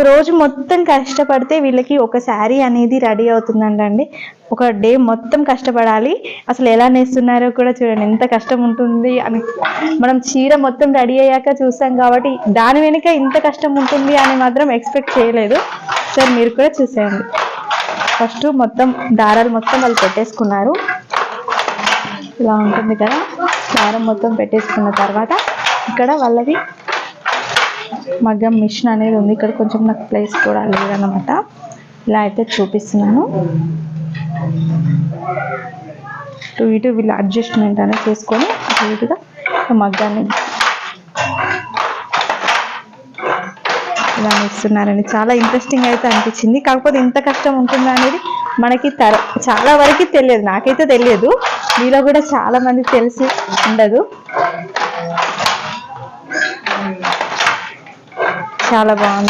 ఒక రోజు మొత్తం కష్టపడితే వీళ్ళకి ఒక శారీ అనేది రెడీ అవుతుందండి ఒక డే మొత్తం కష్టపడాలి. అసలు ఎలా నేస్తున్నారో కూడా చూడండి. ఎంత కష్టం ఉంటుంది అని. మనం చీర మొత్తం రెడీ అయ్యాక చూసాం కాబట్టి దాని వెనుక ఇంత కష్టం ఉంటుంది అని మాత్రం ఎక్స్పెక్ట్ చేయలేదు. సో మీరు కూడా చూసేయండి. ఫస్ట్ మొత్తం దారాలు మొత్తం వాళ్ళు పెట్టేసుకున్నారు. ఇలా ఉంటుంది కదా. దారం మొత్తం పెట్టేసుకున్న తర్వాత ఇక్కడ వాళ్ళది మగ్గం మిషన్ అనేది ఉంది. ఇక్కడ కొంచెం నాకు ప్లేస్ కూడా లేదనమాట ఇలా అయితే చూపిస్తున్నాను. అటు ఇటు వీళ్ళు అడ్జస్ట్మెంట్ అనేది చేసుకొని అటు ఇటుగా మగ్గాన్ని ఇలా ఇస్తున్నారండి చాలా ఇంట్రెస్టింగ్ అయితే అనిపించింది. కాకపోతే ఇంత కష్టం ఉంటుందా అనేది మనకి తర చాలా వరకు తెలియదు. నాకైతే తెలియదు. మీలో కూడా చాలా మంది తెలిసి ఉండదు. చాలా బాగుంది.